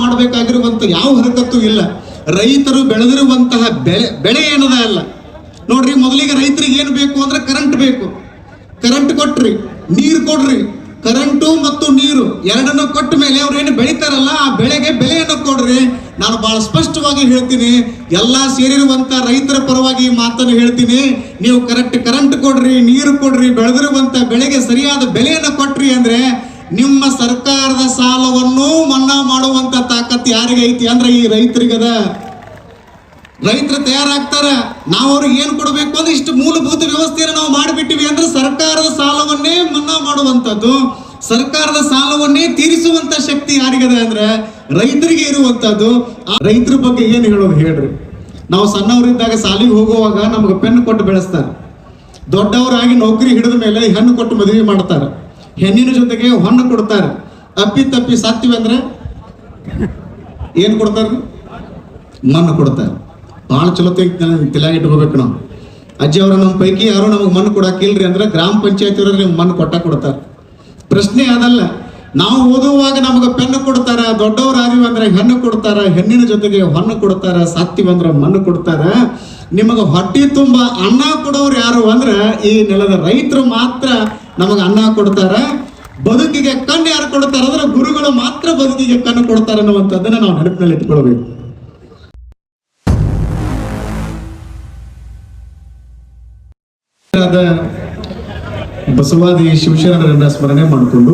ಮಾಡಬೇಕಾಗಿರುವಂತ ಯಾವ ಹರಕತ್ತು ಇಲ್ಲ. ರೈತರು ಬೆಳೆದಿರುವಂತಹ ಬೆಳೆ ಬೆಳೆ ಏನದ ಅಲ್ಲ. ನೋಡ್ರಿ, ಮೊದಲಿಗೆ ರೈತರಿಗೆ ಏನು ಬೇಕು ಅಂದ್ರೆ ಕರೆಂಟ್ ಬೇಕು. ಕರೆಂಟ್ ಕೊಟ್ರಿ, ನೀರು ಕೊಡ್ರಿ. ಕರೆಂಟು ಮತ್ತು ನೀರು ಎರಡನ್ನು ಕೊಟ್ಟ ಮೇಲೆ ಅವ್ರು ಏನು ಬೆಳಿತಾರಲ್ಲ, ಆ ಬೆಳೆಗೆ ಬೆಲೆಯನ್ನು ಕೊಡ್ರಿ. ನಾನು ಬಹಳ ಸ್ಪಷ್ಟವಾಗಿ ಹೇಳ್ತೀನಿ, ಎಲ್ಲಾ ಸೇರಿರುವಂತ ರೈತರ ಪರವಾಗಿ ಮಾತನ್ನು ಹೇಳ್ತೀನಿ. ನೀವು ಕರೆಕ್ಟ್ ಕರೆಂಟ್ ಕೊಡ್ರಿ, ನೀರು ಕೊಡ್ರಿ, ಬೆಳೆದಿರುವಂತ ಬೆಳೆಗೆ ಸರಿಯಾದ ಬೆಲೆಯನ್ನು ಕೊಟ್ರಿ ಅಂದ್ರೆ ನಿಮ್ಮ ಸರ್ಕಾರದ ಸಾಲವನ್ನು ತಾಕತ್ ಯಾರಿಗೆ ಐತಿ ಅಂದ್ರೆ ಈ ರೈತರಿಗದ? ರೈತರು ತಯಾರಾಗ್ತಾರ. ನಾವು ಅವ್ರಿಗೆ ಏನು ಕೊಡಬೇಕು ಅಂದ್ರೆ ಇಷ್ಟು ಮೂಲಭೂತ ವ್ಯವಸ್ಥೆಯನ್ನು ನಾವು ಮಾಡಿಬಿಟ್ಟಿವಿ ಅಂದ್ರೆ ಸರ್ಕಾರದ ಸಾಲವನ್ನೇ ಮನ್ನಾ ಮಾಡುವಂತದ್ದು ಸರ್ಕಾರದ ಸಾಲವನ್ನೇ ತೀರಿಸುವಂತ ಶಕ್ತಿ ಯಾರಿಗದೆ ಅಂದ್ರೆ ರೈತರಿಗೆ ಇರುವಂತದ್ದು ಆ ರೈತರ ಬಗ್ಗೆ ಏನು ಹೇಳೋದು ಹೇಳ್ರಿ. ನಾವು ಸಣ್ಣವರಿದ್ದಾಗ ಸಾಲಿಗೆ ಹೋಗುವಾಗ ನಮ್ಗೆ ಪೆನ್ ಕೊಟ್ಟು ಬೆಳೆಸ್ತಾರೆ. ದೊಡ್ಡವರಾಗಿ ನೌಕರಿ ಹಿಡಿದ ಮೇಲೆ ಹೆಣ್ಣು ಕೊಟ್ಟು ಮದುವೆ ಮಾಡ್ತಾರೆ. ಹೆಣ್ಣಿನ ಜೊತೆಗೆ ಹೊಣ್ಣು ಕೊಡ್ತಾರೆ. ಅಪ್ಪಿ ತಪ್ಪಿ ಸತ್ತಿವಿ ಅಂದ್ರೆ ಏನ್ ಕೊಡ್ತಾರೆ? ಮಣ್ಣು ಕೊಡ್ತಾರೆ. ಭಾಳ ಚಲೋ ತಲೆಯಾಗಿ ಇಟ್ಕೋಬೇಕು ನಾವು. ಅಜ್ಜಿ ಅವರ ನಮ್ಮ ಪೈಕಿ ಯಾರು ನಮಗೆ ಮಣ್ಣು ಕೊಡಾಕಿಲ್ರಿ ಅಂದ್ರೆ ಗ್ರಾಮ ಪಂಚಾಯತಿ ನೀವು ಮಣ್ಣು ಕೊಟ್ಟ ಕೊಡ್ತಾರೆ. ಪ್ರಶ್ನೆ ಅದಲ್ಲ, ನಾವು ಓದುವಾಗ ನಮಗೆ ಪೆನ್ನು ಕೊಡ್ತಾರ ದೊಡ್ಡವರಾದಿವಿ ಅಂದ್ರೆ ಹೆಣ್ಣು ಕೊಡ್ತಾರ, ಹೆಣ್ಣಿನ ಜೊತೆಗೆ ಹೊಣ್ಣು ಕೊಡ್ತಾರ ಅಂದ್ರೆ ಮಣ್ಣು ಕೊಡ್ತಾರ. ನಿಮಗೆ ಹೊಟ್ಟಿ ತುಂಬ ಅನ್ನ ಕೊಡೋರು ಯಾರು ಅಂದ್ರೆ ಈ ನೆಲದ ರೈತರು ಮಾತ್ರ ನಮಗೆ ಅನ್ನ ಕೊಡ್ತಾರ. ಬದುಕಿಗೆ ಕಣ್ಣು ಯಾರು ಕೊಡ್ತಾರೆ ಅಂದ್ರೆ ಗುರುಗಳು ಮಾತ್ರ ಬದುಕಿಗೆ ಕಣ್ಣು ಕೊಡ್ತಾರೆ ಅನ್ನುವಂಥದ್ದನ್ನ ನಾವು ನೆನಪಿನಲ್ಲಿ ಇಟ್ಕೊಳ್ಬೇಕು ಬಸವಾದಿ ಶಿವಶರಣರನ್ನ ಸ್ಮರಣೆ ಮಾಡಿಕೊಂಡು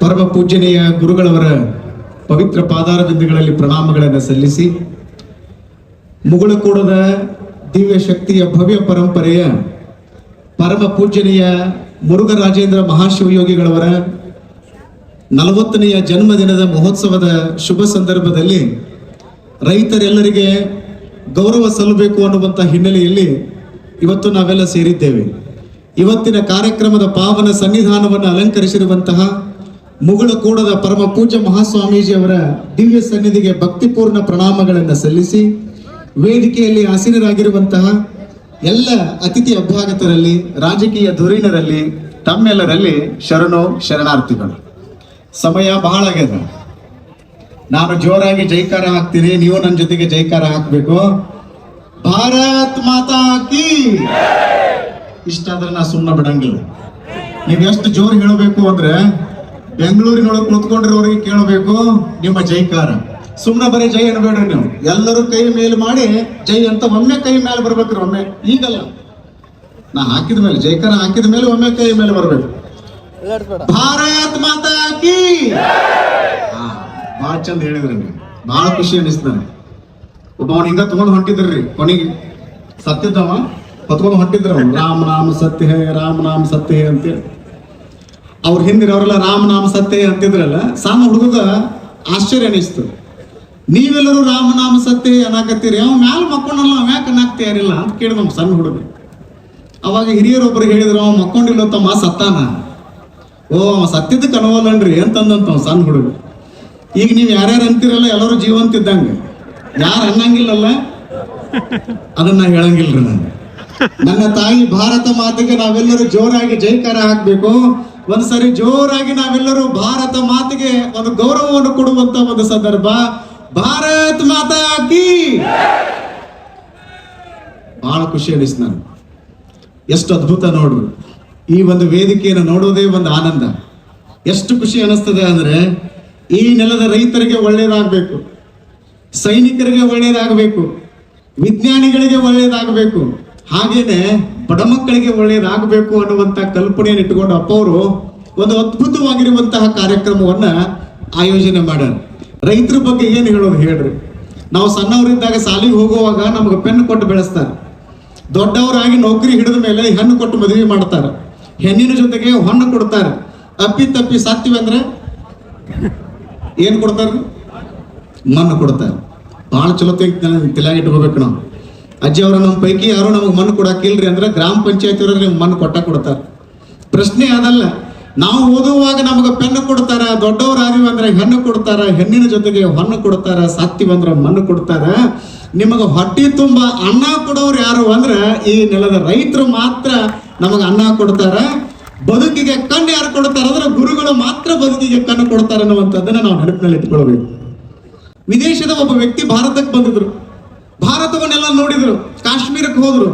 ಪರಮ ಪೂಜನೀಯ ಗುರುಗಳವರ ಪವಿತ್ರ ಪಾದಾರ ಬಿಂದುಗಳಲ್ಲಿ ಪ್ರಣಾಮಗಳನ್ನು ಸಲ್ಲಿಸಿ ಮುಗುಳಕೂಡದ ದಿವ್ಯ ಶಕ್ತಿಯ ಭವ್ಯ ಪರಂಪರೆಯ ಪರಮ ಪೂಜನೀಯ ಮುರುಘರಾಜೇಂದ್ರ ಮಹಾಶಿವಯೋಗಿಗಳವರ ನಲವತ್ತನೆಯ ಜನ್ಮದಿನದ ಮಹೋತ್ಸವದ ಶುಭ ಸಂದರ್ಭದಲ್ಲಿ ರೈತರೆಲ್ಲರಿಗೆ ಗೌರವ ಸಲ್ಲಬೇಕು ಅನ್ನುವಂಥ ಹಿನ್ನೆಲೆಯಲ್ಲಿ ಇವತ್ತು ನಾವೆಲ್ಲ ಸೇರಿದ್ದೇವೆ. ಇವತ್ತಿನ ಕಾರ್ಯಕ್ರಮದ ಪಾವನ ಸನ್ನಿಧಾನವನ್ನು ಅಲಂಕರಿಸಿರುವಂತಹ ಮುಗುಳಕೂಡದ ಪರಮ ಪೂಜ್ಯ ಮಹಾಸ್ವಾಮೀಜಿಯವರ ದಿವ್ಯ ಸನ್ನಿಧಿಗೆ ಭಕ್ತಿಪೂರ್ಣ ಪ್ರಣಾಮಗಳನ್ನು ಸಲ್ಲಿಸಿ, ವೇದಿಕೆಯಲ್ಲಿ ಆಸೀನರಾಗಿರುವಂತಹ ಎಲ್ಲ ಅತಿಥಿ ಅಭ್ಯಾಗತರಲ್ಲಿ, ರಾಜಕೀಯ ಧುರೀಣರಲ್ಲಿ, ತಮ್ಮೆಲ್ಲರಲ್ಲಿ ಶರಣು ಶರಣಾರ್ಥಿಗಳು. ಸಮಯ ಬಹಳ ಆಗ್ಯದ. ನಾನು ಜೋರಾಗಿ ಜೈಕಾರ ಹಾಕ್ತೀನಿ, ನೀವು ನನ್ನ ಜೊತೆಗೆ ಜೈಕಾರ ಹಾಕ್ಬೇಕು. ಭಾರತ್ ಮಾತಾ ಕಿ! ಇಷ್ಟಾದ್ರೆ ನಾ ಸುಮ್ಮನೆ ಬಿಡಂಗಿಲ್ಲ. ನೀವು ಎಷ್ಟು ಜೋರು ಹೇಳಬೇಕು ಅಂದ್ರೆ, ಬೆಂಗಳೂರಿನೊಳಗೆ ಕುಳಿತುಕೊಂಡಿರೋರಿಗೆ ಕೇಳಬೇಕು, ನಿಮ್ಮ ಜೈಕಾರ. ಸುಮ್ಮನೆ ಬರೀ ಜೈ ಅನ್ಬೇಡ್ರಿ ನೀವು. ಎಲ್ಲರೂ ಕೈ ಮೇಲೆ ಮಾಡಿ ಜೈ ಅಂತ ಒಮ್ಮೆ ಕೈ ಮೇಲೆ ಬರ್ಬೇಕ್ರಿ, ಒಮ್ಮೆ. ಈಗಲ್ಲ. ನಾ ಹಾಕಿದ ಮೇಲೆ ಜೈಕಾರ ಹಾಕಿದ ಮೇಲೆ ಒಮ್ಮೆ ಕೈ ಮೇಲೆ ಬರ್ಬೇಕು. ಭಾರತ್ ಮಾತಾ ಕಿ! ಭಾಳ ಚಂದ ಹೇಳಿದ್ರಿ ನೀವು. ಭಾಳ ಖುಷಿ ಅನಿಸ್ತಾನೆ ಒಬ್ಬ ಅವ್ನ ಹಿಂಗ ತಗೊಂಡ್ ಹೊಂಟಿದ್ರಿ, ಕೊನೆಗೆ. ಸತ್ತಿದ್ದವ ಹೊತ್ಕೊಂಡು ಹೊಂಟಿದ್ರ ರಾಮ ನಾಮ ಸತ್ಯ ಹೇ ರಾಮ ನಾಮ ಸತ್ಯ ಹೇ ಅಂತೇಳಿ. ಅವ್ರ ಹಿಂದಿರವರೆಲ್ಲ ರಾಮ ನಾಮ ಸತ್ಯ ಅಂತಿದ್ರಲ್ಲ, ಸಣ್ಣ ಹುಡುಗದ ಆಶ್ಚರ್ಯ ಅನಿಸ್ತು. ನೀವೆಲ್ಲರೂ ರಾಮನಾಮ ಸತ್ತೆ ಸತ್ಯ ಅವ್ನ ಅನ್ನಕತ್ತೀರಿ ಅವ್ ಮ್ಯಾಲ ಮಕ್ಕೊಂಡಲ್ಲ, ಅವ್ ಯಾಕೆ ಅನ್ನಾಕ್ತಿಯಾರಿಲ್ಲ ಅಂತ ಕೇಳಿದ ನಮ್ಮ ಸಣ್ಣ ಹುಡುಗ. ಅವಾಗ ಹಿರಿಯರೊಬ್ಬರು ಹೇಳಿದ್ರು, ಅವ್ ಮಕ್ಕೊಂಡಿಲ್ಲ ತಮ್ಮ, ಸತ್ತಾನ? ಓ, ಅವ ಸತ್ತಿದ್ದಕ್ಕೆ ಕನವಲ್ಲನ್ರಿ ಅಂತಂದಂತ ಸಣ್ಣ ಹುಡುಗ. ಈಗ ನೀವು ಯಾರ್ಯಾರು ಅಂತೀರಲ್ಲ, ಎಲ್ಲರೂ ಜೀವಂತ ಇದ್ದಂಗೆ. ಯಾರು ಅನ್ನಂಗಿಲ್ಲಲ್ಲ? ಅದನ್ನ ಹೇಳಂಗಿಲ್ರಿ ನಾನು. ನನ್ನ ತಾಯಿ ಭಾರತ ಮಾತೆಗೆ ನಾವೆಲ್ಲರೂ ಜೋರಾಗಿ ಜೈಕಾರ ಹಾಕ್ಬೇಕು ಒಂದ್ಸರಿ ಜೋರಾಗಿ ನಾವೆಲ್ಲರೂ ಭಾರತ ಮಾತೆಗೆ ಒಂದು ಗೌರವವನ್ನು ಕೊಡುವಂತ ಒಂದು ಸಂದರ್ಭ. ಭಾರತ್ ಮಾತಾ ಕಿ! ಬಹಳ ಖುಷಿ ಅನಿಸ್ತು ನಾನು ಎಷ್ಟು ಅದ್ಭುತ ನೋಡು. ಈ ಒಂದು ವೇದಿಕೆಯನ್ನು ನೋಡೋದೇ ಒಂದು ಆನಂದ. ಎಷ್ಟು ಖುಷಿ ಅನಿಸ್ತದೆ ಅಂದ್ರೆ, ಈ ನೆಲದ ರೈತರಿಗೆ ಒಳ್ಳೇದಾಗಬೇಕು. ಸೈನಿಕರಿಗೆ ಒಳ್ಳೇದಾಗಬೇಕು. ವಿಜ್ಞಾನಿಗಳಿಗೆ ಒಳ್ಳೇದಾಗಬೇಕು. ಹಾಗೇನೆ ಬಡ ಮಕ್ಕಳಿಗೆ ಒಳ್ಳೇದಾಗಬೇಕು ಅನ್ನುವಂತ ಕಲ್ಪನೆಯನ್ನು ಇಟ್ಟುಕೊಂಡು ಅಪ್ಪ ಅವರು ಒಂದು ಅದ್ಭುತವಾಗಿರುವಂತಹ ಕಾರ್ಯಕ್ರಮವನ್ನ ಆಯೋಜನೆ ಮಾಡ್ಯಾರ. ರೈತರ ಬಗ್ಗೆ ಏನು ಹೇಳೋದು ಹೇಳ್ರಿ. ನಾವು ಸಣ್ಣವರಿದ್ದಾಗ ಸಾಲಿಗೆ ಹೋಗುವಾಗ ನಮ್ಗೆ ಪೆನ್ ಕೊಟ್ಟು ಬೆಳೆಸ್ತಾರೆ. ದೊಡ್ಡವರಾಗಿ ನೌಕರಿ ಹಿಡಿದ ಮೇಲೆ ಹೆಣ್ಣು ಕೊಟ್ಟು ಮದುವೆ ಮಾಡ್ತಾರೆ. ಹೆಣ್ಣಿನ ಜೊತೆಗೆ ಹೊಣ್ಣು ಕೊಡ್ತಾರೆ. ಅಪ್ಪಿ ತಪ್ಪಿ ಸತ್ತಿವಿ ಅಂದ್ರೆ ಏನು ಕೊಡ್ತಾರೆ? ಮಣ್ಣು ಕೊಡ್ತಾರೆ. ಭಾಳ ಚಲೋ ತಲೆಯಾಗಿ ಇಟ್ಕೋಬೇಕು ನಾವು. ಅಜ್ಜಿ ಅವರ ನಮ್ಮ ಪೈಕಿ ಯಾರು ನಮಗೆ ಮಣ್ಣು ಕೊಡಾಕಿಲ್ರಿ ಅಂದ್ರೆ ಗ್ರಾಮ ಪಂಚಾಯತಿ ಅವ್ರಿಗೆ ಮಣ್ಣು ಕೊಟ್ಟ ಕೊಡ್ತಾರೆ. ಪ್ರಶ್ನೆ ಅದಲ್ಲ. ನಾವು ಓದುವಾಗ ನಮಗೆ ಪೆನ್ನು ಕೊಡ್ತಾರ ದೊಡ್ಡವರಾದಿವಿ ಅಂದ್ರೆ ಹೆಣ್ಣು ಕೊಡ್ತಾರ, ಹೆಣ್ಣಿನ ಜೊತೆಗೆ ಹೊಣ್ಣು ಕೊಡ್ತಾರ ಅಂದ್ರೆ ಮಣ್ಣು ಕೊಡ್ತಾರ. ನಿಮಗೆ ಹೊಟ್ಟಿ ತುಂಬ, ಅನ್ನ ಕೊಡೋರು ಯಾರು ಅಂದ್ರೆ ಈ ನೆಲದ ರೈತರು ಮಾತ್ರ ನಮಗೆ ಅನ್ನ ಕೊಡ್ತಾರ. ಬದುಕಿಗೆ ಕಣ್ಣು ಯಾರು ಕೊಡ್ತಾರ ಅಂದ್ರೆ ಗುರುಗಳು ಮಾತ್ರ ಬದುಕಿಗೆ ಕಣ್ಣು ಕೊಡ್ತಾರೆ ಅನ್ನುವಂಥದ್ದನ್ನ ನಾವು ನೆನಪಿನಲ್ಲಿ ಇಟ್ಕೊಳ್ಬೇಕು. ವಿದೇಶದ ಒಬ್ಬ ವ್ಯಕ್ತಿ ಭಾರತಕ್ಕೆ ಬಂದಿದ್ರು. ಭಾರತವನ್ನೆಲ್ಲ ನೋಡಿದ್ರು, ಕಾಶ್ಮೀರಕ್ಕೆ ಹೋದ್ರು,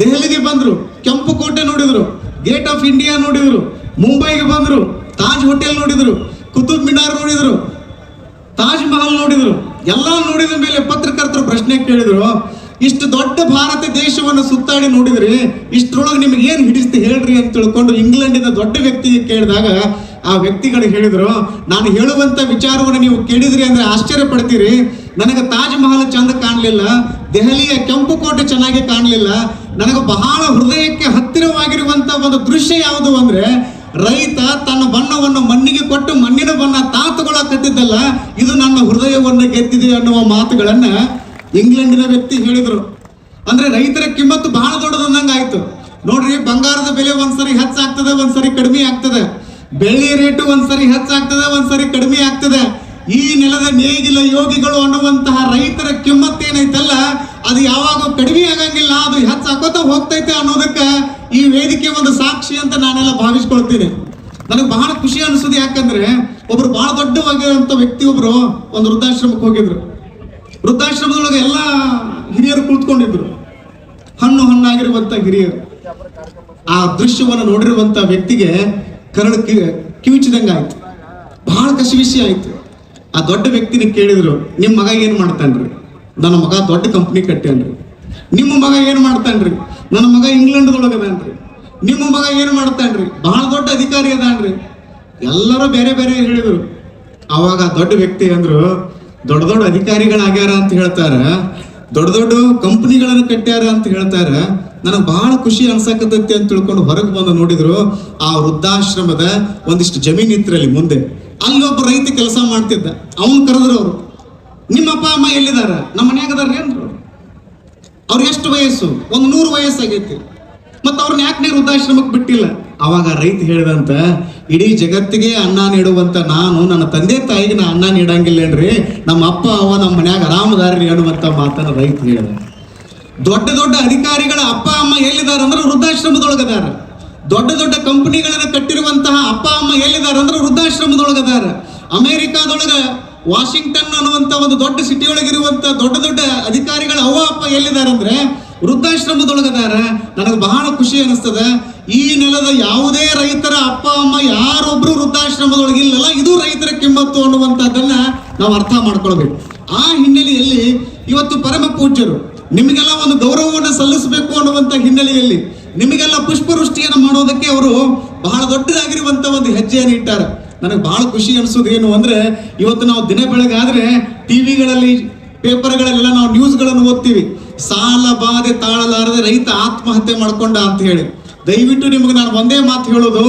ದೆಹಲಿಗೆ ಬಂದ್ರು, ಕೆಂಪು ಕೋಟೆ ನೋಡಿದ್ರು ಗೇಟ್ ಆಫ್ ಇಂಡಿಯಾ ನೋಡಿದ್ರು ಮುಂಬೈಗೆ ಬಂದರು, ತಾಜ್ ಹೋಟೆಲ್ ನೋಡಿದರು, ಕುತುಬ್ ಮಿನಾರ್ ನೋಡಿದರು, ತಾಜ್ ಮಹಲ್ ನೋಡಿದರು ಎಲ್ಲ ನೋಡಿದ ಮೇಲೆ ಪತ್ರಕರ್ತರು ಪ್ರಶ್ನೆ ಕೇಳಿದ್ರು, ಇಷ್ಟು ದೊಡ್ಡ ಭಾರತ ದೇಶವನ್ನು ಸುತ್ತಾಡಿ ನೋಡಿದ್ರಿ ಇಷ್ಟರೊಳಗೆ ನಿಮ್ಗೆ ಏನು ಹಿಡಿಸ್ತು ಹೇಳ್ರಿ ಅಂತ ತಿಳ್ಕೊಂಡು ಇಂಗ್ಲೆಂಡಿನ ದೊಡ್ಡ ವ್ಯಕ್ತಿಗೆ ಕೇಳಿದಾಗ ಆ ವ್ಯಕ್ತಿಗಳು ಹೇಳಿದರು, ನಾನು ಹೇಳುವಂತ ವಿಚಾರವನ್ನು ನೀವು ಕೇಳಿದ್ರಿ ಅಂದ್ರೆ ಆಶ್ಚರ್ಯ ಪಡ್ತೀರಿ. ನನಗೆ ತಾಜ್ ಮಹಲ್ ಚಂದ ಕಾಣಲಿಲ್ಲ, ದೆಹಲಿಯ ಕೆಂಪು ಕೋಟೆ ಚೆನ್ನಾಗಿ ಕಾಣಲಿಲ್ಲ, ನನಗೆ ಬಹಳ ಹೃದಯಕ್ಕೆ ಹತ್ತಿರವಾಗಿರುವಂತ ಒಂದು ದೃಶ್ಯ ಯಾವುದು ಅಂದ್ರೆ ರೈತ ತನ್ನ ಬಣ್ಣವನ್ನು ಮಣ್ಣಿಗೆ ಕೊಟ್ಟು ಮಣ್ಣಿನ ಬಣ್ಣ ತಾತುಗಳಾಕತ್ತಿದ್ದಲ್ಲ ಇದು ನನ್ನ ಹೃದಯವನ್ನು ಗೆದ್ದಿದೆ ಅನ್ನುವ ಮಾತುಗಳನ್ನ ಇಂಗ್ಲೆಂಡಿನ ವ್ಯಕ್ತಿ ಹೇಳಿದರು. ಅಂದ್ರೆ ರೈತರ ಕಿಮ್ಮತ್ತು ಬಹಳ ದೊಡ್ಡದಂದಂಗ ಆಯ್ತು ನೋಡ್ರಿ, ಬಂಗಾರದ ಬೆಲೆ ಒಂದ್ಸರಿ ಹೆಚ್ಚಾಗ್ತದೆ, ಒಂದ್ಸರಿ ಕಡಿಮೆ ಆಗ್ತದೆ. ಬೆಳ್ಳಿ ರೇಟು ಒಂದ್ಸರಿ ಹೆಚ್ಚಾಗ್ತದೆ, ಒಂದ್ಸರಿ ಕಡಿಮೆ ಆಗ್ತದೆ. ಈ ನೆಲದ ನೇಗಿಲ ಯೋಗಿಗಳು ಅನ್ನುವಂತಹ ರೈತರ ಕಿಮ್ಮತ್ತೇನೈತಲ್ಲ, ಅದು ಯಾವಾಗ ಕಡಿಮೆ ಆಗಂಗಿಲ್ಲ, ಅದು ಹೆಚ್ಚಾಕೋತ ಹೋಗ್ತೈತೆ ಅನ್ನೋದಕ್ಕೆ ಈ ವೇದಿಕೆ ಒಂದು ಸಾಕ್ಷಿ ಅಂತ ನಾನೆಲ್ಲ ಭಾವಿಸ್ಕೊಳ್ತೀನಿ. ನನಗೆ ಬಹಳ ಖುಷಿ ಅನಿಸೋದು ಯಾಕಂದ್ರೆ ಒಬ್ರು ಬಹಳ ದೊಡ್ಡವಾಗಿರುವಂತ ವ್ಯಕ್ತಿ ಒಬ್ರು ಒಂದು ವೃದ್ಧಾಶ್ರಮಕ್ಕೆ ಹೋಗಿದ್ರು. ವೃದ್ಧಾಶ್ರಮದೊಳಗೆ ಎಲ್ಲ ಹಿರಿಯರು ಕುಳಿತುಕೊಂಡಿದ್ರು. ಹಣ್ಣು ಹಣ್ಣಾಗಿರುವಂತ ಹಿರಿಯರು. ಆ ದೃಶ್ಯವನ್ನು ನೋಡಿರುವಂತ ವ್ಯಕ್ತಿಗೆ ಕರಳು ಕಿವಿಚಿದಂಗ ಆಯ್ತು. ಬಹಳ ಕಸಿವಿಸಿ ಆಯ್ತು. ಆ ದೊಡ್ಡ ವ್ಯಕ್ತಿನ ಕೇಳಿದ್ರು ನಿಮ್ಮ ಮಗ ಏನ್ ಮಾಡ್ತಾನ್ರಿ? ನನ್ನ ಮಗ ದೊಡ್ಡ ಕಂಪ್ನಿ ಕಟ್ಟೇನ್ರಿ. ನಿಮ್ಮ ಮಗ ಏನ್ ಮಾಡ್ತಾನ್ರಿ? ನನ್ನ ಮಗ ಇಂಗ್ಲೆಂಡ್ದೊಳಗೆ ಅದಾನ್ರಿ. ನಿಮ್ಮ ಮಗ ಏನ್ ಮಾಡ್ತಾನ್ರಿ ಬಹಳ ದೊಡ್ಡ ಅಧಿಕಾರಿ ಅದಾನ್ರಿ. ಎಲ್ಲರೂ ಬೇರೆ ಬೇರೆ ಹೇಳಿದ್ರು. ಅವಾಗ ದೊಡ್ಡ ವ್ಯಕ್ತಿ ಅಂದ್ರು, ದೊಡ್ಡ ದೊಡ್ಡ ಅಧಿಕಾರಿಗಳಾಗ್ಯಾರ ಅಂತ ಹೇಳ್ತಾರ. ದೊಡ್ಡ ದೊಡ್ಡ ಕಂಪನಿಗಳನ್ನು ಕಟ್ಟ್ಯಾರ ಅಂತ ಹೇಳ್ತಾರ. ನನಗೆ ಬಹಳ ಖುಷಿ ಅನ್ಸಕತ್ತೈತಿ ಅಂತ ತಿಳ್ಕೊಂಡು ಹೊರಗೆ ಬಂದು ನೋಡಿದ್ರು, ಆ ವೃದ್ಧಾಶ್ರಮದ ಒಂದಿಷ್ಟು ಜಮೀನ್ ಇತ್ತರಲ್ಲಿ ಮುಂದೆ. ಅಲ್ಲಿ ಒಬ್ಬ ರೈತ ಕೆಲಸ ಮಾಡ್ತಿದ್ದ. ಅವನು ಕರೆದ್ರು ಅವರು, ನಿಮ್ಮ ಅಪ್ಪ, ಅಮ್ಮ ಎಲ್ಲಿದಾರ? ನಮ್ಮ ಮನ್ಯಾಗ ಅವ್ರ ಎಷ್ಟು ವಯಸ್ಸು? ಒಂದು ನೂರು ವಯಸ್ಸಾಗೈತಿ. ಮತ್ತ ಅವ್ರನ್ನ ಯಾಕೆ ನೀರು ವೃದ್ಧಾಶ್ರಮಕ್ಕೆ ಬಿಟ್ಟಿಲ್ಲ? ಅವಾಗ ರೈತ ಹೇಳಿದಂತ, ಇಡೀ ಜಗತ್ತಿಗೆ ಅನ್ನ ನೀಡುವಂತ ನಾನು, ನನ್ನ ತಂದೆ ತಾಯಿಗೆ ನಾ ಅನ್ನ ನೀಡಂಗಿಲ್ಲೇನ್ರಿ? ನಮ್ಮ ಅಪ್ಪ, ಅವ ನಮ್ಮ ಮನ್ಯಾಗ ಆರಾಮದಾರಿ ಅನ್ನುವಂತ ಮಾತನ್ನ ರೈತ ಹೇಳಿದ. ದೊಡ್ಡ ದೊಡ್ಡ ಅಧಿಕಾರಿಗಳ ಅಪ್ಪ, ಅಮ್ಮ ಎಲ್ಲಿದ್ದಾರೆ ಅಂದ್ರೆ ವೃದ್ಧಾಶ್ರಮದೊಳಗದಾರ. ದೊಡ್ಡ ದೊಡ್ಡ ಕಂಪನಿಗಳನ್ನ ಕಟ್ಟಿರುವಂತಹ ಅಪ್ಪ, ಅಮ್ಮ ಎಲ್ಲಿದ್ದಾರೆ ಅಂದ್ರೆ ವೃದ್ಧಾಶ್ರಮದೊಳಗದಾರ. ಅಮೆರಿಕಾದೊಳಗ ವಾಷಿಂಗ್ಟನ್ ಅನ್ನುವಂತ ಒಂದು ದೊಡ್ಡ ಸಿಟಿ ಒಳಗಿರುವಂತ ದೊಡ್ಡ ದೊಡ್ಡ ಅಧಿಕಾರಿಗಳು ಅವ್ವ ಅಪ್ಪ ಎಲ್ಲಿದ್ದಾರೆ ಅಂದ್ರೆ ವೃದ್ಧಾಶ್ರಮದೊಳಗದಾರ. ನನಗೆ ಬಹಳ ಖುಷಿ ಅನಿಸ್ತದೆ. ಈ ನೆಲದ ಯಾವುದೇ ರೈತರ ಅಪ್ಪ, ಅಮ್ಮ, ಯಾರೊಬ್ರು ವೃದ್ಧಾಶ್ರಮದೊಳಗೆ ಇಲ್ಲಲ್ಲ, ಇದು ರೈತರ ಕಿಮ್ಮತ್ತು ಅನ್ನುವಂಥದ್ದನ್ನ ನಾವು ಅರ್ಥ ಮಾಡ್ಕೊಳ್ಬೇಕು. ಆ ಹಿನ್ನೆಲೆಯಲ್ಲಿ ಇವತ್ತು ಪರಮ ಪೂಜ್ಯರು ನಿಮಗೆಲ್ಲ ಒಂದು ಗೌರವವನ್ನು ಸಲ್ಲಿಸಬೇಕು ಅನ್ನುವಂತ ಹಿನ್ನೆಲೆಯಲ್ಲಿ ನಿಮಗೆಲ್ಲ ಪುಷ್ಪವೃಷ್ಟಿಯನ್ನು ಮಾಡೋದಕ್ಕೆ ಅವರು ಬಹಳ ದೊಡ್ಡದಾಗಿರುವಂಥ ಒಂದು ಹೆಜ್ಜೆಯನ್ನು ಇಟ್ಟಾರೆ. ನನಗೆ ಬಹಳ ಖುಷಿ ಅನಿಸೋದು ಏನು ಅಂದ್ರೆ ಇವತ್ತು ನಾವು ದಿನ ಬೆಳಗಾದ್ರೆ ಟಿವಿಗಳಲ್ಲಿ ಪೇಪರ್ಗಳಲ್ಲೆಲ್ಲ ನಾವು ನ್ಯೂಸ್ಗಳನ್ನು ಓದ್ತೀವಿ. ಸಾಲ ಬಾಧೆ ತಾಳಲಾರದೆ ರೈತ ಆತ್ಮಹತ್ಯೆ ಮಾಡ್ಕೊಂಡ ಅಂತ ಹೇಳಿ. ದಯವಿಟ್ಟು ನಿಮಗೆ ನಾನು ಒಂದೇ ಮಾತು ಹೇಳೋದು,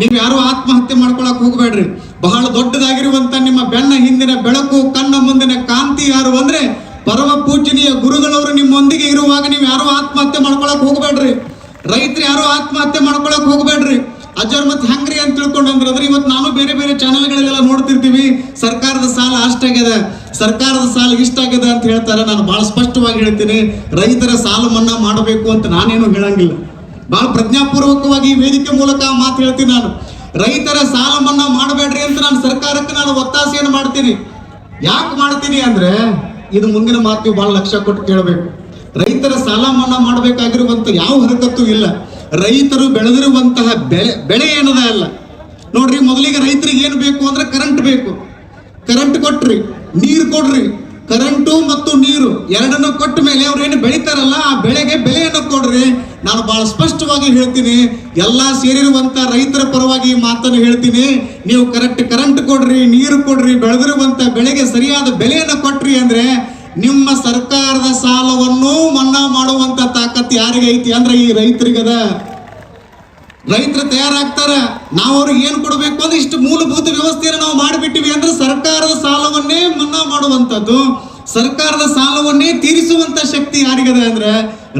ನೀವು ಯಾರು ಆತ್ಮಹತ್ಯೆ ಮಾಡ್ಕೊಳಕ್ ಹೋಗ್ಬೇಡ್ರಿ. ಬಹಳ ದೊಡ್ಡದಾಗಿರುವಂತ ನಿಮ್ಮ ಬೆನ್ನ ಹಿಂದಿನ ಬೆಳಕು, ಕಣ್ಣ ಮುಂದಿನ ಕಾಂತಿ ಯಾರು ಅಂದ್ರೆ ಪರಮ ಪೂಜನೀಯ ಗುರುಗಳವರು ನಿಮ್ಮೊಂದಿಗೆ ಇರುವಾಗ ನೀವು ಯಾರು ಆತ್ಮಹತ್ಯೆ ಮಾಡ್ಕೊಳಕ್ ಹೋಗ್ಬೇಡ್ರಿ. ರೈತರು ಯಾರು ಆತ್ಮಹತ್ಯೆ ಮಾಡ್ಕೊಳಕ್ ಹೋಗ್ಬೇಡ್ರಿ. ಅಜ್ಜವ್ರ ಮತ್ತೆ ಹೆಂಗ್ರಿ ಅಂತ ತಿಳ್ಕೊಂಡು ಅಂದ್ರೆ ಇವತ್ತು ನಾನು ಬೇರೆ ಬೇರೆ ಚಾನೆಲ್ಗಳಲ್ಲೆಲ್ಲ ನೋಡ್ತಿರ್ತೀವಿ. ಸರ್ಕಾರದ ಸಾಲ ಅಷ್ಟಾಗ್ಯದ ಸರ್ಕಾರದ ಸಾಲ ಇಷ್ಟಾಗ್ಯದ ಅಂತ ಹೇಳ್ತಾರೆ ನಾನು ಬಹಳ ಸ್ಪಷ್ಟವಾಗಿ ಹೇಳ್ತೀನಿ. ರೈತರ ಸಾಲ ಮನ್ನಾ ಮಾಡಬೇಕು ಅಂತ ನಾನೇನು ಹೇಳಂಗಿಲ್ಲ. ಬಹಳ ಪ್ರಜ್ಞಾಪೂರ್ವಕವಾಗಿ ವೇದಿಕೆ ಮೂಲಕ ಮಾತು ಹೇಳ್ತೀನಿ ನಾನು. ರೈತರ ಸಾಲ ಮನ್ನಾ ಮಾಡಬೇಡ್ರಿ ಅಂತ ನಾನು ಸರ್ಕಾರಕ್ಕೆ ನಾನು ಒತ್ತಾಸೆಯನ್ನು ಮಾಡ್ತೀನಿ. ಯಾಕೆ ಮಾಡ್ತೀನಿ ಅಂದ್ರೆ, ಇದು ಮುಂದಿನ ಮಾತು ಬಹಳ ಲಕ್ಷ್ಯ ಕೊಟ್ಟು ಕೇಳಬೇಕು. ರೈತರ ಸಾಲ ಮನ್ನಾ ಮಾಡಬೇಕಾಗಿರುವಂತ ಯಾವ ಹರಕತ್ತು ಇಲ್ಲ. ರೈತರು ಬೆಳೆದಿರುವಂತಹ ಬೆಳೆ ಬೆಳೆ ಏನದ ಅಲ್ಲ. ನೋಡ್ರಿ, ಮೊದಲಿಗೆ ರೈತರಿಗೆ ಏನು ಬೇಕು ಅಂದ್ರೆ ಕರೆಂಟ್ ಬೇಕು. ಕರೆಂಟ್ ಕೊಟ್ರಿ, ನೀರು ಕೊಡ್ರಿ. ಕರೆಂಟು ಮತ್ತು ನೀರು ಎರಡನ್ನು ಕೊಟ್ಟ ಮೇಲೆ ಅವ್ರು ಏನು ಬೆಳಿತಾರಲ್ಲ, ಆ ಬೆಳೆಗೆ ಬೆಲೆಯನ್ನು ಕೊಡ್ರಿ. ನಾನು ಬಹಳ ಸ್ಪಷ್ಟವಾಗಿ ಹೇಳ್ತೀನಿ, ಎಲ್ಲ ಸೇರಿರುವಂತ ರೈತರ ಪರವಾಗಿ ಮಾತನ್ನು ಹೇಳ್ತೀನಿ. ನೀವು ಕರೆಕ್ಟ್ ಕರೆಂಟ್ ಕೊಡ್ರಿ, ನೀರು ಕೊಡ್ರಿ, ಬೆಳೆದಿರುವಂತ ಬೆಳೆಗೆ ಸರಿಯಾದ ಬೆಲೆಯನ್ನು ಕೊಟ್ರಿ ಅಂದ್ರೆ ನಿಮ್ಮ ಸರ್ಕಾರದ ಯಾರಿಗೆ ಐತಿ ಅಂದ್ರೆ ಈ ರೈತರಿಗದ ರೈತರು ತಯಾರಾಗ್ತಾರ. ನಾವು ಅವ್ರಿಗೆ ಏನ್ ಕೊಡಬೇಕು ಅಂದ್ರೆ ಇಷ್ಟು ಮೂಲಭೂತ ವ್ಯವಸ್ಥೆಯನ್ನು ನಾವು ಮಾಡಿಬಿಟ್ಟಿವಿ ಅಂದ್ರೆ ಸರ್ಕಾರದ ಸಾಲವನ್ನೇ ಮನ್ನಾ ಮಾಡುವಂತದ್ದು ಸರ್ಕಾರದ ಸಾಲವನ್ನೇ ತೀರಿಸುವಂತ ಶಕ್ತಿ ಯಾರಿಗದೆ ಅಂದ್ರೆ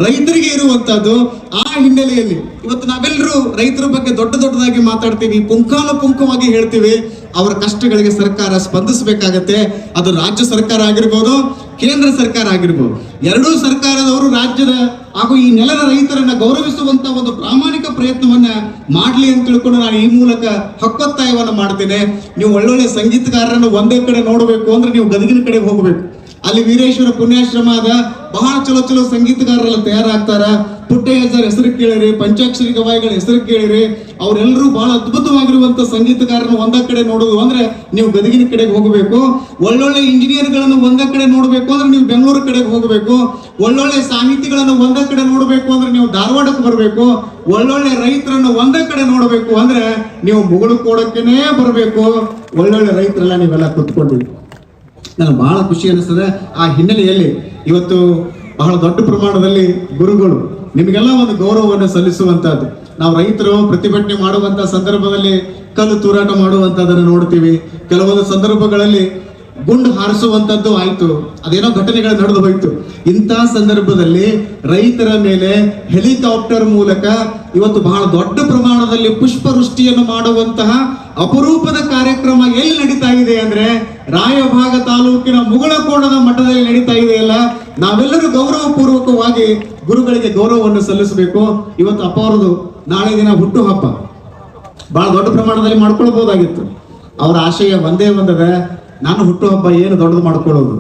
ರೈತರಿಗೆ ಇರುವಂತದ್ದು ಆ ಹಿನ್ನೆಲೆಯಲ್ಲಿ ಇವತ್ತು ನಾವೆಲ್ಲರೂ ರೈತರ ಬಗ್ಗೆ ದೊಡ್ಡ ದೊಡ್ಡದಾಗಿ ಮಾತಾಡ್ತೀವಿ ಪುಂಖಾನುಪುಂಖವಾಗಿ ಹೇಳ್ತೀವಿ. ಅವರ ಕಷ್ಟಗಳಿಗೆ ಸರ್ಕಾರ ಸ್ಪಂದಿಸಬೇಕಾಗತ್ತೆ. ಅದು ರಾಜ್ಯ ಸರ್ಕಾರ ಆಗಿರ್ಬೋದು ಕೇಂದ್ರ ಸರ್ಕಾರ ಆಗಿರ್ಬೋದು. ಎರಡೂ ಸರ್ಕಾರದವರು ರಾಜ್ಯದ ಹಾಗೂ ಈ ನೆಲದ ರೈತರನ್ನ ಗೌರವಿಸುವಂತ ಒಂದು ಪ್ರಾಮಾಣಿಕ ಪ್ರಯತ್ನವನ್ನ ಮಾಡ್ಲಿ ಅಂತ ತಿಳ್ಕೊಂಡು ನಾನು ಈ ಮೂಲಕ ಹಕ್ಕೊತ್ತಾಯವನ್ನು ಮಾಡ್ತೇನೆ. ನೀವು ಒಳ್ಳೊಳ್ಳೆ ಸಂಗೀತಗಾರರನ್ನು ಒಂದೇ ಕಡೆ ನೋಡಬೇಕು ಅಂದ್ರೆ ನೀವು ಗದಗಿನ ಕಡೆ ಹೋಗಬೇಕು. ಅಲ್ಲಿ ವೀರೇಶ್ವರ ಪುಣ್ಯಾಶ್ರಮ ಅದ. ಬಹಳ ಚಲೋ ಚಲೋ ಸಂಗೀತಗಾರರೆಲ್ಲ ತಯಾರಾಗ್ತಾರ. ಪುಟ್ಟಯ್ಯಜ್ಜರ ಹೆಸರು ಕೇಳಿರಿ, ಪಂಚಾಕ್ಷರಿ ಗವಾಯಿಗಳ ಹೆಸರು ಕೇಳಿರಿ ಅವರೆಲ್ಲರೂ ಬಹಳ ಅದ್ಭುತವಾಗಿರುವಂತ ಸಂಗೀತಗಾರರನ್ನು ಒಂದ ಕಡೆ ನೋಡೋದು ಅಂದ್ರೆ ನೀವು ಗದಗಿನ ಕಡೆಗೆ ಹೋಗಬೇಕು, ಒಳ್ಳೊಳ್ಳೆ ಇಂಜಿನಿಯರ್ಗಳನ್ನು ಒಂದ ಕಡೆ ನೋಡಬೇಕು ಅಂದ್ರೆ ನೀವು ಬೆಂಗಳೂರು ಕಡೆಗೆ ಹೋಗಬೇಕು, ಒಳ್ಳೊಳ್ಳೆ ಸಾಹಿತಿಗಳನ್ನು ಒಂದ ಕಡೆ ನೋಡಬೇಕು ಅಂದ್ರೆ ನೀವು ಧಾರವಾಡಕ್ಕೆ ಬರಬೇಕು, ಒಳ್ಳೊಳ್ಳೆ ರೈತರನ್ನು ಒಂದ ಕಡೆ ನೋಡಬೇಕು ಅಂದ್ರೆ ನೀವು ಮುಗುಳು ಕೋಡಕ್ಕೇನೆ ಬರಬೇಕು, ಒಳ್ಳೊಳ್ಳೆ ರೈತರೆಲ್ಲ ನೀವೆಲ್ಲ ಕುತ್ಕೊಂಡಿರಿ. ನನಗೆ ಬಹಳ ಖುಷಿ ಅನಿಸ್ತದೆ. ಆ ಹಿನ್ನೆಲೆಯಲ್ಲಿ ಇವತ್ತು ಬಹಳ ದೊಡ್ಡ ಪ್ರಮಾಣದಲ್ಲಿ ಗುರುಗಳು ನಿಮಗೆಲ್ಲ ಒಂದು ಗೌರವವನ್ನು ಸಲ್ಲಿಸುವಂತಹದ್ದು. ನಾವು ರೈತರು ಪ್ರತಿಭಟನೆ ಮಾಡುವಂತ ಸಂದರ್ಭದಲ್ಲಿ ಕಲ್ಲು ತೂರಾಟ ಮಾಡುವಂತದನ್ನು ನೋಡ್ತೀವಿ. ಕೆಲವೊಂದು ಸಂದರ್ಭಗಳಲ್ಲಿ ಗುಂಡು ಹಾರಿಸುವಂತದ್ದು ಆಯ್ತು. ಅದೇನೋ ಘಟನೆಗಳು ನಡೆದು ಹೋಯ್ತು. ಇಂತಹ ಸಂದರ್ಭದಲ್ಲಿ ರೈತರ ಮೇಲೆ ಹೆಲಿಕಾಪ್ಟರ್ ಮೂಲಕ ಇವತ್ತು ಬಹಳ ದೊಡ್ಡ ಪ್ರಮಾಣದಲ್ಲಿ ಪುಷ್ಪವೃಷ್ಟಿಯನ್ನು ಮಾಡುವಂತಹ ಅಪರೂಪದ ಕಾರ್ಯಕ್ರಮ ಎಲ್ಲಿ ನಡೀತಾ ಇದೆ ಅಂದ್ರೆ ರಾಯಭಾಗ ತಾಲೂಕಿನ ಮುಗಳಕೋಣದ ಮಠದಲ್ಲಿ ನಡೀತಾ ಇದೆಯಲ್ಲ. ನಾವೆಲ್ಲರೂ ಗೌರವ ಪೂರ್ವಕವಾಗಿ ಗುರುಗಳಿಗೆ ಗೌರವವನ್ನು ಸಲ್ಲಿಸಬೇಕು. ಇವತ್ತು ಅಪ್ಪ ಅವರದು ನಾಳೆ ದಿನ ಹುಟ್ಟು ಹಬ್ಬ. ಬಹಳ ದೊಡ್ಡ ಪ್ರಮಾಣದಲ್ಲಿ ಮಾಡ್ಕೊಳ್ಬಹುದಾಗಿತ್ತು. ಅವರ ಆಶಯ ಒಂದೇ ಒಂದದ, ನಾನು ಹುಟ್ಟು ಹಬ್ಬ ಏನು ದೊಡ್ಡದು ಮಾಡ್ಕೊಳ್ಳೋದು.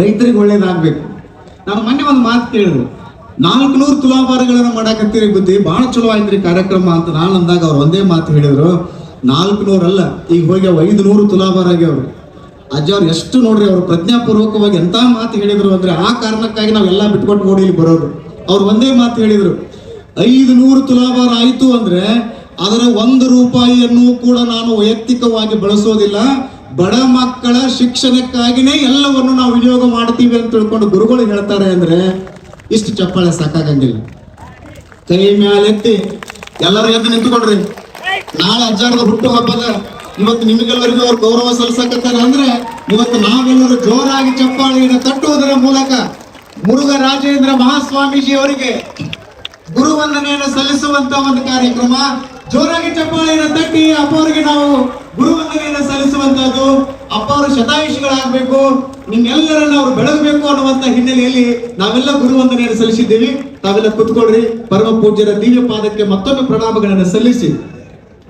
ರೈತರಿಗೆ ಒಳ್ಳೇದಾಗಬೇಕು. ನಾನು ಮೊನ್ನೆ ಒಂದು ಮಾತು ಕೇಳಿದ್ರು ನಾಲ್ಕು ನೂರು ತುಲಾಭಾರಗಳನ್ನು ಮಾಡಾಕತ್ತೀರಿ ಬುದ್ಧಿ, ಬಹಳ ಚಲೋ ಆಯ್ತ್ರಿ ಕಾರ್ಯಕ್ರಮ ಅಂತ ನಾನು ಅಂದಾಗ ಅವ್ರು ಒಂದೇ ಮಾತು ಹೇಳಿದ್ರು. ನಾಲ್ಕು ನೂರಲ್ಲ, ಈಗ ಹೋಗಿ ಅವು ಐದು ನೂರು ತುಲಾಭಾರ ಆಗ್ಯಾವ್ರು. ಅಜ್ಜ ಎಷ್ಟು ನೋಡ್ರಿ ಅವ್ರು ಪ್ರಜ್ಞಾಪೂರ್ವಕವಾಗಿ ಎಂತ ಮಾತು ಹೇಳಿದ್ರು ಅಂದ್ರೆ ಆ ಕಾರಣಕ್ಕಾಗಿ ನಾವೆಲ್ಲ ಬಿಟ್ಕೊಟ್ಟು ನೋಡಿ ಇಲ್ಲಿ ಬರೋದು. ಅವ್ರು ಒಂದೇ ಮಾತು ಹೇಳಿದ್ರು. ಐದು ನೂರು ತುಲಾಭಾರ ಆಯ್ತು ಅಂದ್ರೆ ಅದರ ಒಂದು ರೂಪಾಯಿಯನ್ನು ಕೂಡ ನಾನು ವೈಯಕ್ತಿಕವಾಗಿ ಬಳಸೋದಿಲ್ಲ. ಬಡ ಮಕ್ಕಳ ಶಿಕ್ಷಣಕ್ಕಾಗಿನೇ ಎಲ್ಲವನ್ನು ನಾವು ವಿನಿಯೋಗ ಮಾಡ್ತೀವಿ ಅಂತ ತಿಳ್ಕೊಂಡು ಗುರುಗಳು ಹೇಳ್ತಾರೆ ಅಂದ್ರೆ ಇಷ್ಟು ಚಪ್ಪಾಳೆ ಸಾಕಾಗಂಗಿಲ್ಲ. ಕೈ ಮ್ಯಾಲೆತ್ತಿ ಎಲ್ಲರೂ ಎದ್ದು ನಿಂತ್ಕೊಡ್ರಿ ನಾಳೆ ಅಜ್ಜಾರದ ಹುಟ್ಟು ಹಬ್ಬದ ಇವತ್ತು ನಿಮಗೆಲ್ಲರಿಗೂ ಅವ್ರು ಗೌರವ ಸಲ್ಲಿಸಕತ್ತಾರ ಅಂದ್ರೆ ಇವತ್ತು ನಾವೆಲ್ಲರೂ ಜೋರಾಗಿ ಚಪ್ಪಾಳೆಯನ್ನು ತಟ್ಟುವುದರ ಮೂಲಕ ಮುರುಘ ರಾಜೇಂದ್ರ ಮಹಾಸ್ವಾಮೀಜಿ ಅವರಿಗೆ ಗುರುವಂದನೆಯನ್ನು ಸಲ್ಲಿಸುವಂತ ಒಂದು ಕಾರ್ಯಕ್ರಮ. ಜೋರಾಗಿ ಚಪ್ಪಾಳೆಯನ್ನು ತಟ್ಟಿ ಅಪ್ಪ ಅವರಿಗೆ ನಾವು ಗುರುವಂದನೆಯನ್ನು ಸಲ್ಲಿಸುವಂತದ್ದು ಅಪ್ಪ ಶತಾಯುಷಿಗಳಾಗಬೇಕು, ನಿಮ್ಮೆಲ್ಲರನ್ನ ಅವರು ಬೆಳಗಬೇಕು ಅನ್ನುವಂತ ಹಿನ್ನೆಲೆಯಲ್ಲಿ ನಾವೆಲ್ಲ ಗುರುವಂದನೆಯನ್ನು ಸಲ್ಲಿಸಿದ್ದೀವಿ. ತಾವೆಲ್ಲ ಕುತ್ಕೊಳ್ರಿ. ಪರಮ ಪೂಜ್ಯರ ದಿವ್ಯ ಪಾದಕ್ಕೆ ಮತ್ತೊಮ್ಮೆ ಪ್ರಣಾಮಗಳನ್ನು ಸಲ್ಲಿಸಿ.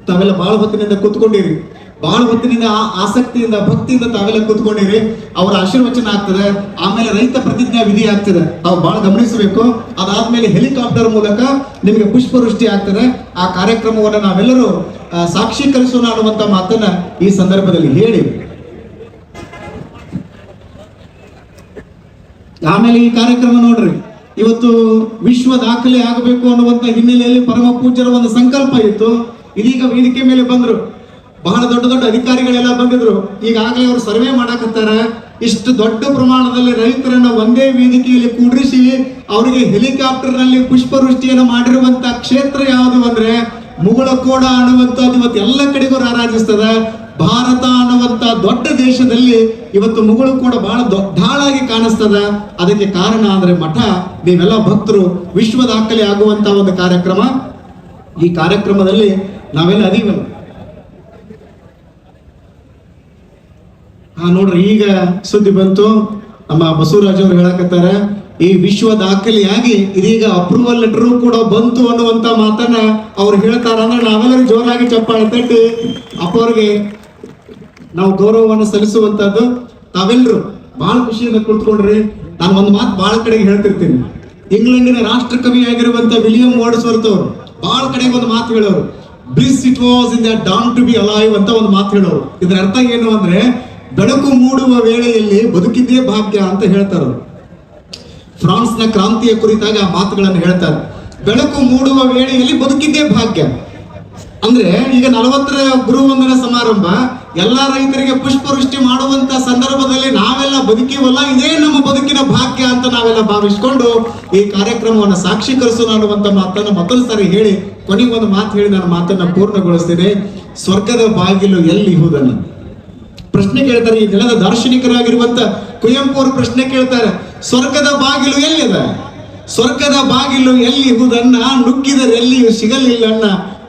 ತಾವೆಲ್ಲ ಬಹಳ ಹೊತ್ತಿನಿಂದ ಕೂತ್ಕೊಂಡಿರಿ. ಬಹಳ ಹೊತ್ತಿನಿಂದ ಆಸಕ್ತಿಯಿಂದ, ಭಕ್ತಿಯಿಂದ ತಾವೆಲ್ಲ ಕೂತ್ಕೊಂಡಿರಿ. ಅವರ ಆಶೀರ್ವಚನ ಆಗ್ತದೆ. ಆಮೇಲೆ ರೈತ ಪ್ರತಿಜ್ಞಾ ವಿಧಿ ಆಗ್ತದೆ. ತಾವು ಬಹಳ ಗಮನಿಸಬೇಕು. ಅದಾದ್ಮೇಲೆ ಹೆಲಿಕಾಪ್ಟರ್ ಮೂಲಕ ನಿಮಗೆ ಪುಷ್ಪವೃಷ್ಟಿ ಆಗ್ತದೆ. ಆ ಕಾರ್ಯಕ್ರಮವನ್ನು ನಾವೆಲ್ಲರೂ ಸಾಕ್ಷೀಕರಿಸೋಣ ಅನ್ನುವಂತ ಮಾತನ್ನ ಈ ಸಂದರ್ಭದಲ್ಲಿ ಹೇಳಿ. ಆಮೇಲೆ ಈ ಕಾರ್ಯಕ್ರಮ ನೋಡ್ರಿ. ಇವತ್ತು ವಿಶ್ವ ದಾಖಲೆ ಆಗಬೇಕು ಅನ್ನುವಂತ ಹಿನ್ನೆಲೆಯಲ್ಲಿ ಪರಮ ಪೂಜ್ಯರ ಒಂದು ಸಂಕಲ್ಪ ಇತ್ತು. ಇದೀಗ ವೇದಿಕೆ ಮೇಲೆ ಬಂದ್ರು. ಬಹಳ ದೊಡ್ಡ ದೊಡ್ಡ ಅಧಿಕಾರಿಗಳೆಲ್ಲ ಬಂದಿದ್ರು. ಈಗಾಗಲೇ ಅವರು ಸರ್ವೆ ಮಾಡಕತ್ತಾರ. ಇಷ್ಟು ದೊಡ್ಡ ಪ್ರಮಾಣದಲ್ಲಿ ರೈತರನ್ನ ಒಂದೇ ವೇದಿಕೆಯಲ್ಲಿ ಕೂಡಿಸಿ ಅವರಿಗೆ ಹೆಲಿಕಾಪ್ಟರ್ನಲ್ಲಿ ಪುಷ್ಪವೃಷ್ಟಿಯನ್ನು ಮಾಡಿರುವಂತಹ ಕ್ಷೇತ್ರ ಯಾವುದು ಅಂದ್ರೆ ಮುಗಳಕೋಡ ಅನ್ನುವಂಥದ್ದು ಇವತ್ತು ಎಲ್ಲ ಕಡೆಗೂ ರಾರಾಜಿಸ್ತದ. ಭಾರತ ಅನ್ನುವಂತ ದೊಡ್ಡ ದೇಶದಲ್ಲಿ ಇವತ್ತು ಮುಗಳು ಕೂಡ ಬಹಳ ದೊಡ್ಡಾಳಾಗಿ ಕಾಣಿಸ್ತದ. ಅದಕ್ಕೆ ಕಾರಣ ಅಂದ್ರೆ ಮಠ. ನೀವೆಲ್ಲ ಭಕ್ತರು, ವಿಶ್ವ ದಾಖಲೆ ಆಗುವಂತ ಒಂದು ಕಾರ್ಯಕ್ರಮ. ಈ ಕಾರ್ಯಕ್ರಮದಲ್ಲಿ ನಾವೆಲ್ಲ ಅದೀವಲ್ಲ ಹಾ ನೋಡ್ರಿ, ಈಗ ಸುದ್ದಿ ಬಂತು. ನಮ್ಮ ಬಸವರಾಜ್ ಅವರು ಹೇಳಕತ್ತಾರ, ಈ ವಿಶ್ವ ದಾಖಲೆಯಾಗಿ ಇದೀಗ ಅಪ್ರೂವಲ್ ಲೆಟರ್ ಕೂಡ ಬಂತು ಅನ್ನುವಂತ ಮಾತನ್ನ ಅವ್ರು ಹೇಳ್ತಾರ ಅಂದ್ರೆ ನಾವೆಲ್ಲರೂ ಜೋರಾಗಿ ಚಪ್ಪಾಳೆ ತಟ್ಟಿ ಅಪ್ಪ ಅವ್ರಿಗೆ ನಾವು ಗೌರವವನ್ನು ಸಲ್ಲಿಸುವಂತದ್ದು ತಾವೆಲ್ಲರೂ ಬಹಳ ಖುಷಿಯಿಂದ ಕುಳಿತುಕೊಂಡ್ರಿ ನಾನು ಒಂದು ಮಾತು ಬಹಳ ಕಡೆಗೆ ಹೇಳ್ತಿರ್ತೀನಿ. ಇಂಗ್ಲೆಂಡಿನ ರಾಷ್ಟ್ರ ಕವಿ ಆಗಿರುವಂತ ವಿಲಿಯಂ ವರ್ಡ್ಸ್ವರ್ತ್ ಅವರು ಬಹಳ ಕಡೆಗೆ ಒಂದು ಮಾತು ಹೇಳೋರು. Bliss it was in the dawn to be alive ಅಂತ ಒಂದು ಮಾತು ಹೇಳೋರು. ಇದರ ಅರ್ಥ ಏನು ಅಂದ್ರೆ, ಬೆಳಕು ಮೂಡುವ ವೇಳೆಯಲ್ಲಿ ಬದುಕಿದ್ದೇ ಭಾಗ್ಯ ಅಂತ ಹೇಳ್ತಾರೆ ಫ್ರಾನ್ಸ್ ಫ್ರಾನ್ಸ್ನ ಕ್ರಾಂತಿಯ ಕುರಿತಾಗಿ ಆ ಮಾತುಗಳನ್ನು ಹೇಳ್ತಾರೆ. ಬೆಳಕು ಮೂಡುವ ವೇಳೆಯಲ್ಲಿ ಬದುಕಿದ್ದೇ ಭಾಗ್ಯ. ಅಂದ್ರೆ ಈಗ ನಲವತ್ತರ ಗುರುವಂದನ ಸಮಾರಂಭ, ಎಲ್ಲಾ ರೈತರಿಗೆ ಪುಷ್ಪವೃಷ್ಟಿ ಮಾಡುವಂತ ಸಂದರ್ಭದಲ್ಲಿ ನಾವೆಲ್ಲ ಬದುಕಿವಲ್ಲ, ಇದೇ ನಮ್ಮ ಬದುಕಿನ ಭಾಗ್ಯ ಅಂತ ನಾವೆಲ್ಲ ಭಾವಿಸ್ಕೊಂಡು ಈ ಕಾರ್ಯಕ್ರಮವನ್ನು ಸಾಕ್ಷೀಕರಿಸೋಣ ಅನ್ನುವಂತ ಮಾತನ್ನ ಮತ್ತೊಂದು ಸಾರಿ ಹೇಳಿ, ಕೊನೆಗೆ ಒಂದು ಮಾತು ಹೇಳಿ ನಾನು ಮಾತನ್ನ ಪೂರ್ಣಗೊಳಿಸ್ತೇನೆ. ಸ್ವರ್ಗದ ಬಾಗಿಲು ಎಲ್ಲಿ ಹೋದನ ಪ್ರಶ್ನೆ ಕೇಳ್ತಾರೆ, ಈ ನೆಲದ ದಾರ್ಶನಿಕರಾಗಿರುವಂತ ಕುವೆಂಪು ಅವರು ಪ್ರಶ್ನೆ ಕೇಳ್ತಾರೆ, ಸ್ವರ್ಗದ ಬಾಗಿಲು ಎಲ್ಲಿದೆ? ಸ್ವರ್ಗದ ಬಾಗಿಲು ಎಲ್ಲಿ ಹುದನ್ನ ನುಗ್ಗಿದರೆ ಎಲ್ಲಿಯೂ ಸಿಗಲಿಲ್ಲಣ್ಣ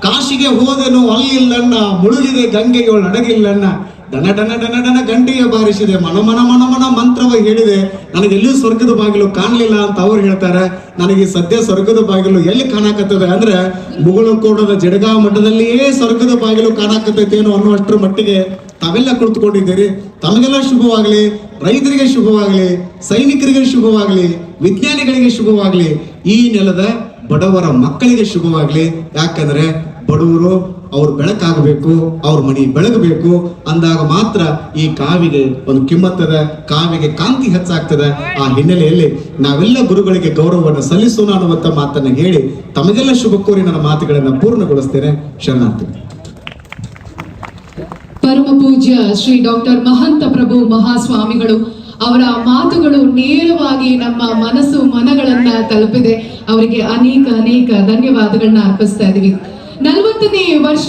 ಕಾಶಿಗೆ ಹೋದನು ಅಲ್ಲಿಲ್ಲಣ್ಣ, ಮುಳುಗಿದೆ ಗಂಗೆಯೊಳ ಅಡಗಿಲ್ಲಣ್ಣ. ಡನ ಡನ ಡನ ಡನ ಗಂಟೆಯ ಬಾರಿಸಿದೆ. ಮನ ಮನ ಮನ ಮನ ಮಂತ್ರವ ಹೇಳಿದೆ. ನನಗೆ ಎಲ್ಲೂ ಸ್ವರ್ಗದ ಬಾಗಿಲು ಕಾಣಲಿಲ್ಲ ಅಂತ ಅವ್ರು ಹೇಳ್ತಾರೆ. ನನಗೆ ಸದ್ಯ ಸ್ವರ್ಗದ ಬಾಗಿಲು ಎಲ್ಲಿ ಕಾಣಕತ್ತದೆ ಅಂದ್ರೆ ಮುಗುಳುಕೋಟದ ಜಡಗಾ ಮಠದಲ್ಲಿಯೇ ಸ್ವರ್ಗದ ಬಾಗಿಲು ಕಾಣಕತ್ತೈತೇನೋ ಅನ್ನುವಷ್ಟರ ಮಟ್ಟಿಗೆ ತಾವೆಲ್ಲ ಕುಳಿತುಕೊಂಡಿದ್ದೀರಿ. ತಮಗೆಲ್ಲ ಶುಭವಾಗಲಿ. ರೈತರಿಗೆ ಶುಭವಾಗಲಿ. ಸೈನಿಕರಿಗೆ ಶುಭವಾಗಲಿ. ವಿಜ್ಞಾನಿಗಳಿಗೆ ಶುಭವಾಗಲಿ. ಈ ನೆಲದ ಬಡವರ ಮಕ್ಕಳಿಗೆ ಶುಭವಾಗಲಿ. ಯಾಕಂದ್ರೆ ಬಡವರು ಅವ್ರ ಬೆಳಕಾಗಬೇಕು, ಅವ್ರ ಮನಿ ಬೆಳಗಬೇಕು ಅಂದಾಗ ಮಾತ್ರ ಈ ಕಾವಿಗೆ ಒಂದು ಕಿಮ್ಮತ್ತದ, ಕಾವಿಗೆ ಕಾಂತಿ ಹೆಚ್ಚಾಗ್ತದೆ. ಆ ಹಿನ್ನೆಲೆಯಲ್ಲಿ ನಾವೆಲ್ಲ ಗುರುಗಳಿಗೆ ಗೌರವವನ್ನು ಸಲ್ಲಿಸೋಣ ಅನ್ನುವಂಥ ಮಾತನ್ನು ಹೇಳಿ ತಮಗೆಲ್ಲ ಶುಭ ಕೋರಿ ನನ್ನ ಮಾತುಗಳನ್ನು ಪೂರ್ಣಗೊಳಿಸ್ತೇನೆ. ಶರಣಾರ್ಥಿ. ಪರಮ ಪೂಜ್ಯ ಶ್ರೀ ಡಾಕ್ಟರ್ ಮಹಂತ ಪ್ರಭು ಮಹಾಸ್ವಾಮಿಗಳು, ಅವರ ಮಾತುಗಳು ನೇರವಾಗಿ ನಮ್ಮ ಮನಸ್ಸು ಮನಗಳನ್ನ ತಲುಪಿದೆ. ಅವರಿಗೆ ಅನೇಕ ಅನೇಕ ಧನ್ಯವಾದಗಳನ್ನ ಅರ್ಪಿಸ್ತಾ ಇದೀವಿ ನಲವತ್ತನೇ ವರ್ಷ